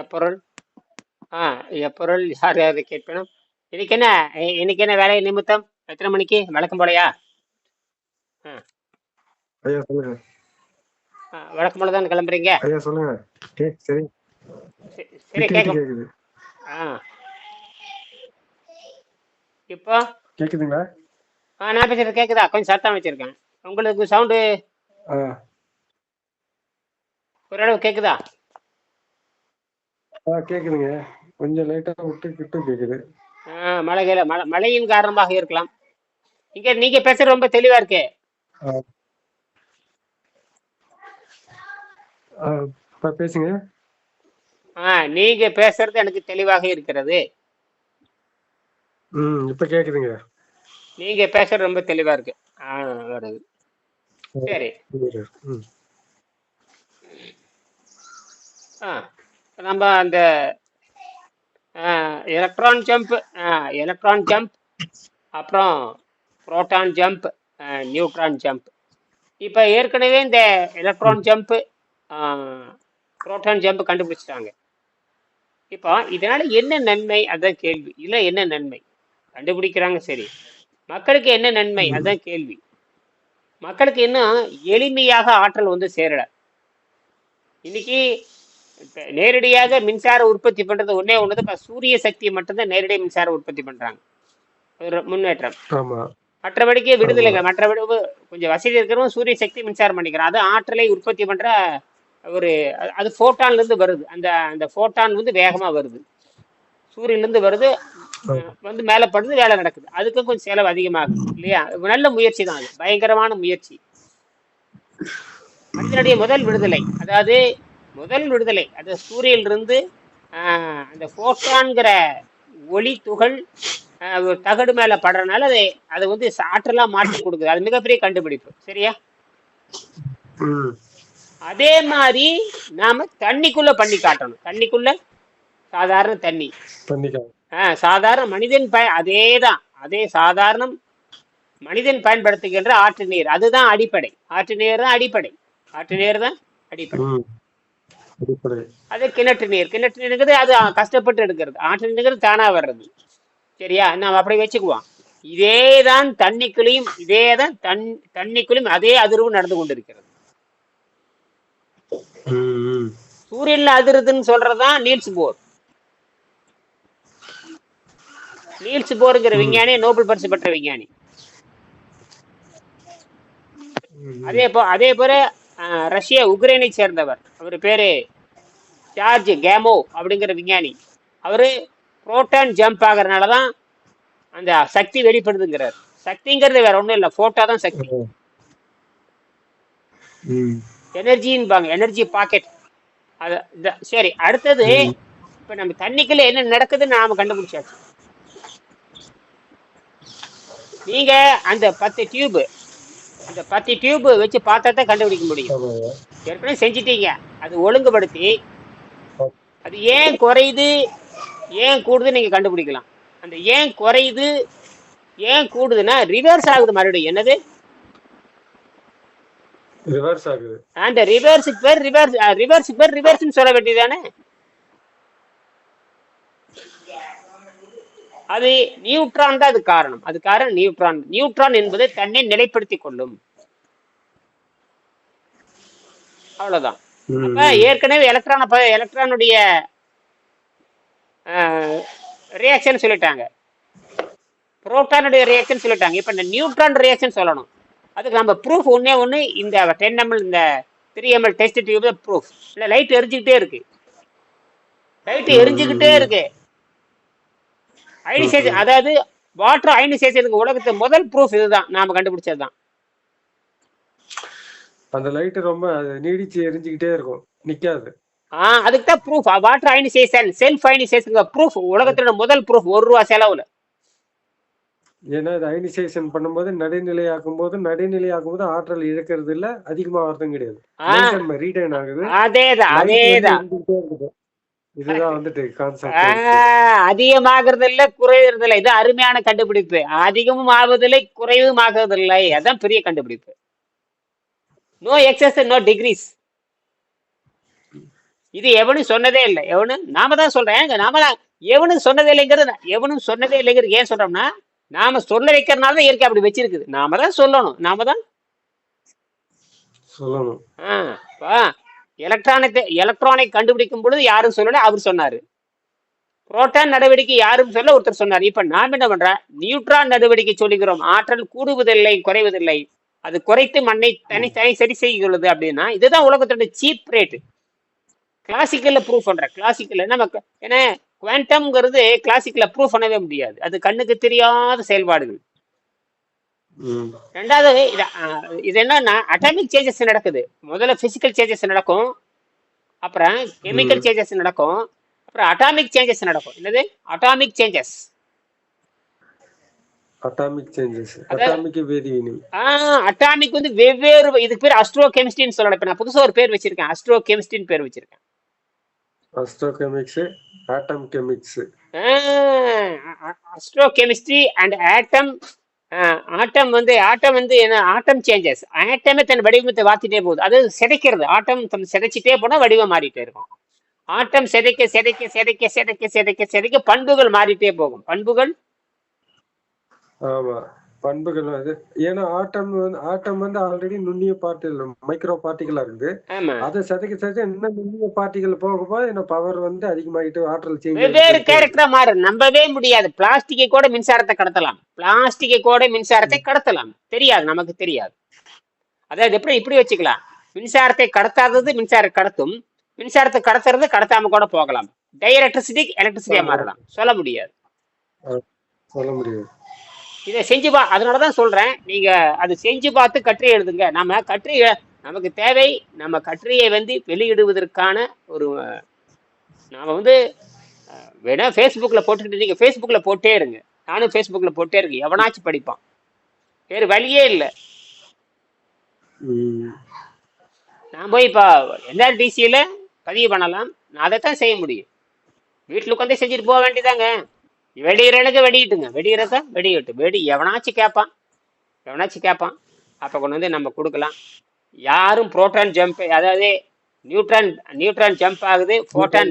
எப்பொருள்? ஆ எப்பொருள்? யார் யார் கேட்பேனும்? இன்னைக்கு என்ன? இன்னைக்கு என்ன வேலை நிமித்தம்? எத்தனை மணிக்கு? வழக்கம் போலையா? ஆ. ஐயா சொல்லுங்க. ஆ, வழக்கம் போல தான் கிளம்புறீங்க? ஐயா சொல்லுங்க. சரி. சரி சரி விட்டு விட்டு கேட்கும். கேக்குது. ஆ. இப்போ? கேக்குதுங்களா? ஆ நான் பேசுறது கேட்குதா கொஞ்சம் சத்தம் வச்சிருக்கேன். உங்களுக்கு சவுண்டு ஆ. ஓரளவு கேட்குதா ஆ கேக்குதுங்க. கொஞ்சம் லைட்டா விட்டு விட்டு கேக்குது. ஆ மழை மழையின் காரணமாக இருக்கலாம். இங்க நீங்க பேசுறது ரொம்ப தெளிவா இருக்கே. பேசுங்க. ஆ நீங்க பேசுறது எனக்கு தெளிவாக இருக்கிறது. ம் இப்ப கேக்குதுங்க. நீங்க பேசுறது ரொம்ப தெளிவா இருக்கு. ஆ வருது. சரி. ஆ. நம்ம அந்த எலக்ட்ரான் ஜம்ப் எலக்ட்ரான் ஜம்ப் அப்புறம் புரோட்டான் ஜம்ப் நியூட்ரான் ஜம்ப் இப்போ ஏற்கனவே இந்த எலக்ட்ரான் ஜம்ப் புரோட்டான் ஜம்ப் கண்டுபிடிச்சிட்டாங்க. இப்போ இதனால என்ன நன்மை? அதான் கேள்வி. இல்லை என்ன நன்மை? கண்டுபிடிக்கிறாங்க சரி. மக்களுக்கு என்ன நன்மை? அதுதான் அதான் கேள்வி. மக்களுக்கு இன்னும் எளிமையாக ஆற்றல் வந்து சேரல. இன்னைக்கு நேரடியாக மின்சார உற்பத்தி பண்றது ஒண்ணுதான். இப்ப சூரிய சக்தியை மட்டும்தான் நேரடியாக மின்சார உற்பத்தி பண்றாங்க. ஒரு முன்னேற்றம். மற்றபடிக்கு விடுதலைங்க. மற்றபடி கொஞ்சம் வசதி இருக்கிறவங்க சூரிய சக்தி மின்சாரம் பண்ணிக்கிறான் அது ஆற்றலை உற்பத்தி பண்ற ஒரு அது- அது போட்டான்ல இருந்து வருது. அந்த அந்த போட்டான் வந்து வேகமா வருது. சூரியன்ல இருந்து வருது வந்து மேல படுது வேலை நடக்குது. அதுக்கும் கொஞ்சம் செலவு அதிகமாகுது இல்லையா? நல்ல முயற்சி தான் அது. பயங்கரமான முயற்சி. மனிதனுடைய முதல் விடுதலை. அதாவது முதல் விடுதலை அது சூரியனிலிருந்து அந்த போட்டான்கிற ஒளி துகள் தகடு மேல படுறதுனால அதை அதை வந்து ஆற்றலா மாற்றி கொடுக்குது. அது மிகப்பெரிய கண்டுபிடிப்பு. சரியா? அதே மாதிரி நாம தண்ணிக்குள்ள பண்ணி காட்டணும். தண்ணிக்குள்ள சாதாரண தண்ணி. ஆஹ், சாதாரண மனிதன் பய அதே தான் அதே சாதாரண மனிதன் பயன்படுத்துகின்ற ஆற்று நீர். அதுதான் அடிப்படை. ஆற்று நீர் தான் அடிப்படை. ஆற்று நீர் தான் அடிப்படை அது கிணற்று நீர். கிணற்று நீருங்கிறது அது கஷ்டப்பட்டு எடுக்கிறது. ஆற்று நீருங்கிறது தானா வர்றது. சரியா? நம்ம அப்படி வச்சுக்குவோம். இதே தான் தண்ணிக்குள்ளேயும் இதே தான் தன் தண்ணிக்குள்ளேயும் அதே அதிர்வு நடந்து கொண்டிருக்கிறது. சூரியன்ல அதிருதுன்னு சொல்றதுதான் நீல்ஸ் போர். நீல்ஸ் போருங்கிற விஞ்ஞானி நோபல் பரிசு பெற்ற விஞ்ஞானி. அதே போ அதே போல ரஷ்ய உக்ரைனை சேர்ந்தவர். அவர் பேரு ஜார்ஜ் கேமோ அப்படிங்கிற விஞ்ஞானி. அவரு புரோட்டான் ஜம்ப் ஆகுறதுனால தான் அந்த சக்தி வெளிப்படுதுங்கிறார். சக்திங்கிறது வேற ஒன்றும் இல்லை ஃபோட்டோ தான் சக்தி. எனர்ஜின்பாங்க எனர்ஜி பாக்கெட் அது சரி அடுத்தது இப்போ நம்ம தண்ணிக்குள்ள என்ன நடக்குதுன்னு நாம கண்டுபிடிச்சாச்சு. நீங்க அந்த பத்து டியூப் அந்த பத்து டியூப் வச்சு பார்த்தா தான் கண்டுபிடிக்க முடியும். ஏற்கனவே செஞ்சிட்டீங்க. அது ஒழுங்குபடுத்தி. அது ஏன் குறையுது ஏன் கூடுதுன்னு நீங்க கண்டுபிடிக்கலாம். அந்த ஏன் குறையுது ஏன் கூடுதுன்னா ரிவர்ஸ் ஆகுது மறுபடியும். என்னது? ரிவர்ஸ் ஆகுது. அந்த ரிவர்ஸுக்கு பேர் ரிவர்ஸ் ரிவர்ஸுக்கு பேர் ரிவர்ஸ்னு சொல்ல வேண்டியதானே அது நியூட்ரான் தான் அது காரணம். அது காரணம் நியூட்ரான். நியூட்ரான் என்பது தன்னை நிலைப்படுத்திக் கொள்ளும். அவ்வளவுதான். அப்ப ஏற்கனவே எலக்ட்ரான் எலக்ட்ரானுடைய ரியாக்ஷன் சொல்லிட்டாங்க. புரோட்டானுடைய ரியாக்ஷன் சொல்லிட்டாங்க. இப்போ இந்த நியூட்ரான் ரியாக்ஷன் சொல்லணும். அதுக்கு நம்ம ப்ரூஃப் ஒண்ணே ஒன்று இந்த டென் எம்எல் இந்த three ml test tube proof இல்லை லைட் எரிஞ்சுக்கிட்டே இருக்கு. லைட் எரிஞ்சுக்கிட்டே இருக்கு. அயனிசேஷன் அதாவது வாட்டர் அயனிசேஷனுக்கு உலகத்து முதல் ப்ரூஃப் இதுதான். நாம கண்டுபிடிச்சது தான் அந்த லைட் ரொம்ப நீடிச்சு எரிஞ்சுக்கிட்டே இருக்கும். நிக்காது. ஆ அதுக்கு தான் proof water ionisation self ionisation proof உலகத்தோட முதல் ப்ரூஃப் ஒரு ரூபா செலவுல. ஏன்னா இது அயனிசேஷன் பண்ணும்போது நடுநிலை ஆக்கும்போது நடுநிலை ஆக்கும்போது ஆற்றல் இழக்கிறது இல்ல அதிகமா வரதும் கிடையாது. ரீடைன் ஆகுது. அதேதான் அதேதான். இதுதான் வந்துட்டு ஆ, கான்செப்ட் அதிகமாகிறது இல்ல குறையறது இல்லை இது அருமையான கண்டுபிடிப்பு. அதிகமும் ஆவதில்லை குறைவும் ஆகுவதில்லை அதான் பெரிய கண்டுபிடிப்பு. நோ எக்ஸஸ் நோ டிகிரிஸ் இது எவனும் சொன்னதே இல்லை. எவனும் நாம தான் சொல்றேன் நாம தான் எவனும் சொன்னதே இல்லைங்கிறது எவனும் சொன்னதே இல்லைங்கிறது ஏன் சொல்றோம்னா நாம சொல்ல வைக்கிறதுனால தான் இயற்கை அப்படி வச்சிருக்குது. நாம தான் சொல்லணும். நாம தான் சொல்லணும். எலக்ட்ரானிக் எலக்ட்ரானிக் கண்டுபிடிக்கும் பொழுது யாரும் சொல்லல அவர் சொன்னாரு. புரோட்டான் நடவடிக்கை யாரும் சொல்ல ஒருத்தர் சொன்னார். இப்ப நாம் என்ன பண்றேன் நியூட்ரான் நடவடிக்கை சொல்லுகிறோம். ஆற்றல் கூடுவதில்லை குறைவதில்லை. அது குறைத்து மண்ணை தனி தனி சரி செய்கிறது அப்படின்னா இதுதான் உலகத்தோட சீப் ரேட் கிளாசிக்கல்ல ப்ரூவ் பண்ற கிளாசிக்கல்ல நமக்கு ஏன்னா குவாண்டம்ங்கிறது கிளாசிக்கல்ல ப்ரூவ் பண்ணவே முடியாது. அது கண்ணுக்கு தெரியாத செயல்பாடுகள். ரெண்டாவது இது என்னன்னா அட்டாமிக் சேஞ்சஸ் நடக்குது முதல்ல பிசிக்கல் சேஞ்சஸ் நடக்கும் அப்புறம் கெமிக்கல். சேஞ்சஸ் நடக்கும் அப்புறம் அட்டாமிக் சேஞ்சஸ் நடக்கும் என்னது atomic changes atomic changes. Atomic வேதிவினை அட்டாமிக் வந்து வெவ்வேறு இதுக்கு பேர் அஸ்ட்ரோ கெமிஸ்ட்ரின்னு சொல்லலாம் இப்ப நான் புதுசா ஒரு பேர் வச்சிருக்கேன் அஸ்ட்ரோ கெமிஸ்ட்ரின்னு பேர் வச்சிருக்கேன் அஸ்ட்ரோகெமிக்ஸ் atom கெமிக்ஸ் astro chemistry and atom atom வந்து ஆட்டம் வந்து என்ன ஆட்டம் சேஞ்சஸ் ஆட்டமே தன் வடிவத்தை வாத்திட்டே போகுது. அது சிதைக்கிறது. ஆட்டம் தன் சிதைச்சிட்டே போனா வடிவம் மாறிட்டே இருக்கும். ஆட்டம் சிதைக்க சிதைக்க சிதைக்க சிதைக்க சிதைக்க சிதைக்க பண்புகள் மாறிட்டே போகும். பண்புகள்? ஆமா. பண்புகள் வந்து ஏன்னா ஆட்டம் வந்து ஆட்டம் வந்து ஆல்ரெடி நுண்ணிய பார்ட்டிகள் மைக்ரோ பார்ட்டிகளா இருக்குது. ஆமா. அதை சதைக்க சதைக்க இன்னும் நுண்ணிய பார்ட்டிகள் போக போக என்ன பவர் வந்து அதிகமாயிட்டு ஆற்றல் சேஞ்ச் கேரக்டரா மாறும். நம்பவே முடியாது. பிளாஸ்டிக்கை கூட மின்சாரத்தை கடத்தலாம். பிளாஸ்டிக்கை கூட மின்சாரத்தை கடத்தலாம். தெரியாது. நமக்கு தெரியாது. அதாவது எப்படி இப்படி வச்சுக்கலாம். மின்சாரத்தை கடத்தாதது மின்சாரம் கடத்தும். மின்சாரத்தை கடத்துறது கடத்தாம கூட போகலாம். டைஎலக்ட்ரிசிட்டி எலக்ட்ரிசிட்டியா மாறலாம். சொல்ல முடியாது. சொல்ல முடியாது. இதை செஞ்சு பா அதனாலதான் சொல்றேன். நீங்க அது செஞ்சு பார்த்து கட்டுரை எழுதுங்க. நம்ம கட்டுரை நமக்கு தேவை நம்ம கட்டுரையை வந்து வெளியிடுவதற்கான ஒரு நாம வந்து வேணா ஃபேஸ்புக்கில் போட்டுக்கிட்டு நீங்கள் ஃபேஸ்புக்கில் போட்டே இருங்க. நானும் ஃபேஸ்புக்கில் போட்டே இருக்கேன். எவனாச்சும் படிப்பான். வேறு வழியே இல்லை. நான் போய் இப்போ என்ஆர்டிசியில் பதிவு பண்ணலாம்? நான் அதைத்தான் செய்ய முடியும். வீட்டில் உட்காந்து செஞ்சுட்டு போக வேண்டியதாங்க வெடிகிறனுக்கு வெடிட்டுங்க வெடிகிறத வெடிக்கட்டும் வெடி எவனாச்சும் கேட்பான் எவனாச்சும் கேட்பான் அப்போ கொண்டு வந்து நம்ம கொடுக்கலாம். யாரும் புரோட்டான் ஜம்ப் அதாவது நியூட்ரான் நியூட்ரான் ஜம்ப் ஆகுது. புரோட்டான்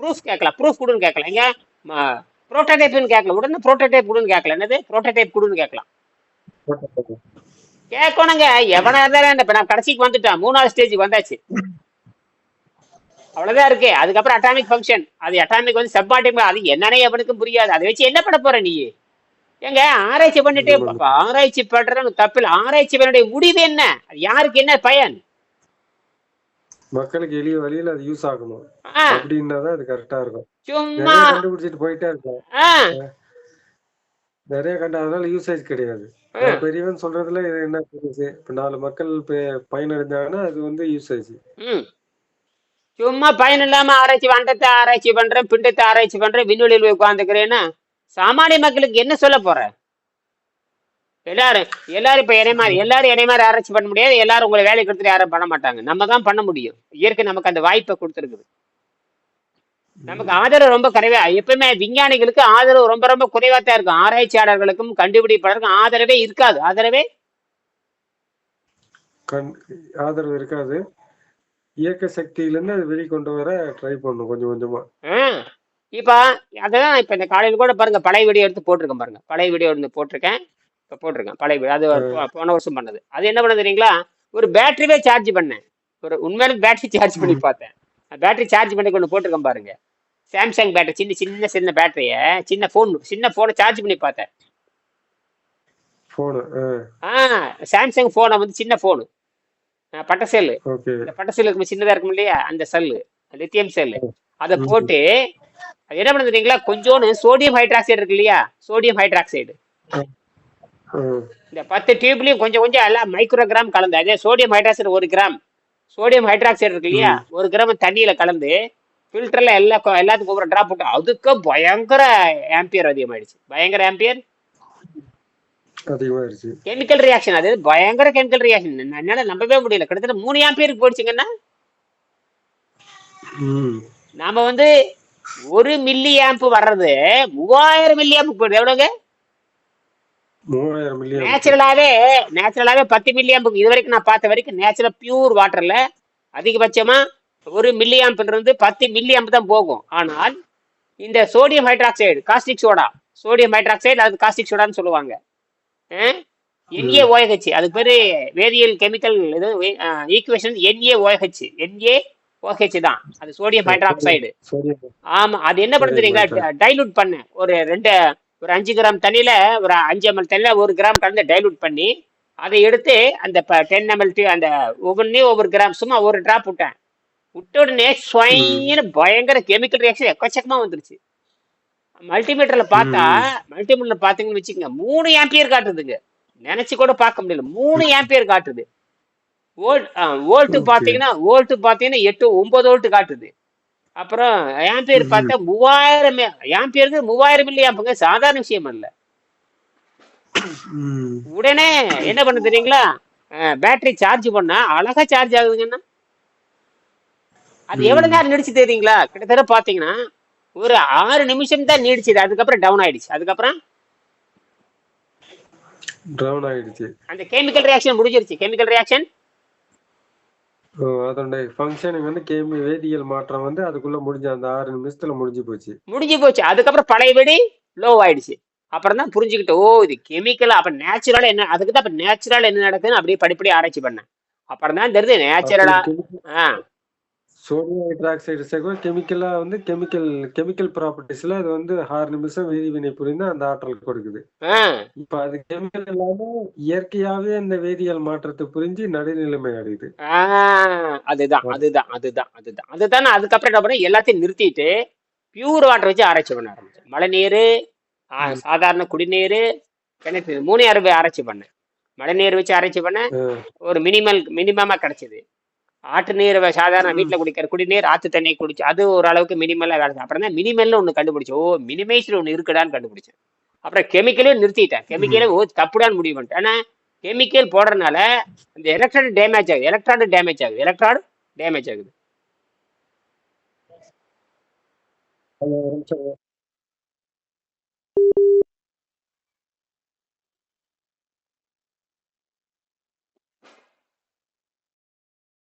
ப்ரூஃப் கேட்கலாம். ப்ரூஃப் கொடுன்னு கேட்கலாம். எங்க ப்ரோட்டோடைப்னு கேட்கலாம். உடனே ப்ரோட்டோடைப் கொடுன்னு கேட்கல என்னது? ப்ரோட்டோடைப் கொடுன்னு கேட்கலாம். கேட்கணுங்க. எவனா இருந்தாலும் இப்ப நான் கடைசிக்கு வந்துட்டான் மூணாவது ஸ்டேஜுக்கு வந்தாச்சு. அவ்வளவுதான் இருக்கு. அதுக்கப்புறம் அட்டாமிக் ஃபங்க்ஷன் அது அட்டாமிக் வந்து சப்பாட்டிக் அது என்னன்னே எவனுக்கும் புரியாது. அதை வச்சு என்ன பண்ண போற நீ? ஏங்க ஆராய்ச்சி பண்ணிட்டே ஆராய்ச்சி பண்றது தப்பில்ல ஆராய்ச்சி பண்ணடைய முடிவு என்ன? அது யாருக்கு என்ன பயன்? மக்களுக்கு எளிய வழியில அது யூஸ் ஆகணும். அப்படின்னா தான் அது கரெக்டா இருக்கும். சும்மா. கண்டுபிடிச்சிட்டு போயிட்டே இருக்கும் நிறைய கண்டு அதனால யூசேஜ் கிடையாது. பெரியவன் சொல்றதுல இது என்ன பெருசு இப்ப நாலு மக்கள் பயனடைஞ்சாங்கன்னா அது வந்து யூசேஜ். சும்மா பயன் இல்லாம ஆராய்ச்சி வண்டத்தை ஆராய்ச்சி பண்றேன் பிண்டத்தை ஆராய்ச்சி பண்றேன் விண்வெளியில் போய் உட்காந்துக்கிறேன்னா சாமானிய மக்களுக்கு என்ன சொல்ல போற? எல்லாரும் எல்லாரும் இப்ப என்னை மாதிரி எல்லாரும் என்னை மாதிரி ஆராய்ச்சி பண்ண முடியாது எல்லாரும் உங்களை வேலை கொடுத்துட்டு யாரும் பண்ண மாட்டாங்க. நம்ம தான் பண்ண முடியும். இயற்கை நமக்கு அந்த வாய்ப்பை கொடுத்துருக்குது. நமக்கு ஆதரவு ரொம்ப குறைவா எப்பவுமே விஞ்ஞானிகளுக்கு ஆதரவு ரொம்ப ரொம்ப குறைவா தான் இருக்கும். ஆராய்ச்சியாளர்களுக்கும் கண்டுபிடிப்பாளருக்கும் ஆதரவே இருக்காது. ஆதரவே ஆதரவு இருக்காது. இயக்க சக்தியிலேருந்து அது வெளிக்கொண்டு வர ட்ரை பண்ணும் கொஞ்சம் கொஞ்சமா. இப்போ அதான் இப்போ இந்த காலையில் கூட பாருங்க பழைய வீடியோ எடுத்து போட்டிருக்கேன் பாருங்க. பழைய வீடியோ எடுத்து போட்டிருக்கேன். இப்போ போட்டிருக்கேன். பழைய வீடியோ அது போன வருஷம் பண்ணது. அது என்ன பண்ணது தெரியுங்களா? ஒரு பேட்டரியே சார்ஜ் பண்ணேன். ஒரு உண்மையில பேட்டரி சார்ஜ் பண்ணி பார்த்தேன். பேட்டரி சார்ஜ் பண்ணி கொண்டு போட்டிருக்கேன் பாருங்க. சாம்சங் பேட்டரி சின்ன சின்ன சின்ன பேட்டரியை சின்ன ஃபோன் சின்ன ஃபோனை சார்ஜ் பண்ணி பார்த்தேன். போனு ஆ. சாம்சங் ஃபோனை வந்து சின்ன ஃபோனு பட்ட செல்லு. இந்த பட்ட செல்லு இருக்கும் சின்னதா இருக்கும் இல்லையா? அந்த செல்லு. Lithium cell. அதை போட்டு அது என்ன பண்ணுது தெரியுங்களா? கொஞ்சோண்டு சோடியம் ஹைட்ராக்சைடு இருக்கு இல்லையா? சோடியம் ஹைட்ராக்சைடு இந்த பத்து டியூப்லயும் கொஞ்சம் கொஞ்சம் எல்லாம் மைக்ரோ கிராம் கலந்து அதே சோடியம் ஹைட்ராக்சைடு ஒரு கிராம் சோடியம் ஹைட்ராக்சைடு இருக்கு இல்லையா? ஒரு கிராம் தண்ணியில கலந்து ஃபில்டர்ல எல்லா எல்லாத்துக்கும் ஒரு டிராப் போட்டு அதுக்கு பயங்கர ஆம்பியர் அதிகமாயிடுச்சு. பயங்கர ஆம்பியர் அதிகமாயிருச்சு. கெமிக்கல் ரியாக்ஷன் அது பயங்கர கெமிக்கல் ரியாக்ஷன் என்னால நம்பவே முடியல. கிட்டத்தட்ட மூணு ஆம்பியருக்கு போயிடுச்சுங்கன்னா நாம வந்து ஒரு மில்லி ஆம்ப் வர்றது மூவாயிரம் மில்லி ஆம்ப் போயிடுது எவ்வளவுங்க நேச்சுரலாவே நேச்சுரலாவே பத்து மில்லி ஆம்புக்கு இது வரைக்கும் நான் பார்த்த வரைக்கும் நேச்சுரல் பியூர் வாட்டர்ல அதிகபட்சமா ஒரு மில்லி இருந்து பத்து மில்லி ஆம்ப் தான் போகும். ஆனால் இந்த sodium hydroxide caustic soda sodium hydroxide அது காஸ்டிக் சோடான்னு சொல்லுவாங்க. என்ஏ ஓஹெச் அதுக்கு பேரு வேதியியல் கெமிக்கல் இது equation NA OH NA OH தான். அது சோடியம் ஹைட்ராக்சைடு ஆமா அது என்ன Sodium தெரியுங்களா? டைலூட் பண்ண. ஒரு ரெண்டு ஒரு அஞ்சு கிராம் தண்ணியில ஒரு அஞ்சு எம்எல் தண்ணியில ஒரு கிராம் கலந்து டைலூட் பண்ணி அதை எடுத்து அந்த டென் எம்எல் அந்த ஒவ்வொன்றையும் ஒவ்வொரு கிராம் சும்மா ஒரு டிராப் விட்டேன். விட்ட உடனே ஸ்வைன்னு பயங்கர கெமிக்கல் ரியாக்ஷன் எக்கச்சக்கமா வந்துருச்சு. மல்டிமீட்டர்ல பார்த்தா மல்டிமீட்டர்ல பாத்தீங்கன்னு வச்சுக்கோங்க மூணு ஆம்பியர் காட்டுதுங்க. நினைச்சு கூட பார்க்க முடியல. மூணு ஆம்பியர் காட்டுது. Volt Okay. பாத்தீங்கன்னா வோல்ட் பாத்தீங்கன்னா எட்டு ஒன்பது வோல்ட் காட்டுது. அப்புறம் ஆம்பியர். பார்த்தா மூவாயிரம் ஆம்பியருக்கு மூவாயிரம் மில்லி ஆம்புங்க சாதாரண விஷயம் அல்ல. உடனே என்ன பண்ண தெரியுங்களா? பேட்டரி சார்ஜ் பண்ணா அழகா சார்ஜ் ஆகுதுங்கன்னா அது. எவ்வளவு நேரம் நீடிச்சு தெரியுங்களா? கிட்டத்தட்ட பாத்தீங்கன்னா ஒரு ஆறு நிமிஷம் தான் நீடிச்சுது. அதுக்கப்புறம் டவுன் ஆயிடுச்சு. அதுக்கப்புறம்? டவுன் ஆயிடுச்சு. அந்த கெமிக்கல் ரியாக்ஷன் முடிஞ்சிருச்சு. கெமிக்கல் ரியாக்ஷன் ஓ, அதோட ஃபங்க்ஷனிங் வந்து கேமி வேதியியல் மாற்றம் வந்து அதுக்குள்ள முடிஞ்ச அந்த ஆறு நிமிஷத்துல முடிஞ்சு போச்சு. முடிஞ்சு போச்சு. அதுக்கப்புறம் பழையபடி லோ ஆயிடுச்சு. அப்புறம் தான் புரிஞ்சுக்கிட்டு ஓ இது கெமிக்கல் அப்ப நேச்சுரலா என்ன அதுக்கு தான் அப்ப நேச்சுரல் என்ன நடக்குதுன்னு அப்படியே படிப்படி ஆராய்ச்சி பண்ணேன். அப்புறம் தான் தெரியுது நேச்சுரலா ஆ. சோடியம் ஹைட்ராக்சைடு சேர்க்கும் கெமிக்கலா வந்து கெமிக்கல் கெமிக்கல் ப்ராப்பர்ட்டிஸ்ல அது வந்து ஆறு நிமிஷம் வேதிவினை புரிந்து அந்த ஆற்றல் கொடுக்குது. இப்ப அது கெமிக்கல் இல்லாம இயற்கையாவே அந்த வேதியியல் மாற்றத்தை புரிஞ்சு நடுநிலைமை அடையுது. அதுதான் அதுதான் அதுதான் அதுதான். அதுதான் நான் அதுக்கப்புறம் என்ன எல்லாத்தையும் நிறுத்திட்டு பியூர் வாட்டர் வச்சு ஆராய்ச்சி பண்ண ஆரம்பிச்சேன். மழை நீர் சாதாரண குடிநீர் கிணற்று மூணு அறுவை ஆராய்ச்சி பண்ணேன். மழை நீர் வச்சு ஆராய்ச்சி பண்ணேன். ஒரு மினிமல் மினிமமா கிடைச்சது. ஆற்று நீர் சாதாரண வீட்டுல குடிக்கிற குடிநீர் ஆத்து தண்ணி குடிச்சு அது ஓரளவுக்கு மினிமலா கிடைச்சது அப்புறம் தான் மினிமல்னு ஒண்ணு கண்டுபிடிச்சேன் ஓ மினிமைஸ்ல ஒண்ணு இருக்குடான்னு கண்டுபிடிச்சேன். அப்புறம் கெமிக்கலே நிறுத்திட்டேன். கெமிக்கலே ஓ தப்புடான்னு முடிவு பண்ணிட்டேன். ஆனா கெமிக்கல் போடுறதுனால அந்த எலக்ட்ரான் டேமேஜ் ஆகுது. எலக்ட்ரான் டேமேஜ் ஆகுது. எலக்ட்ரான் டேமேஜ் ஆகுது.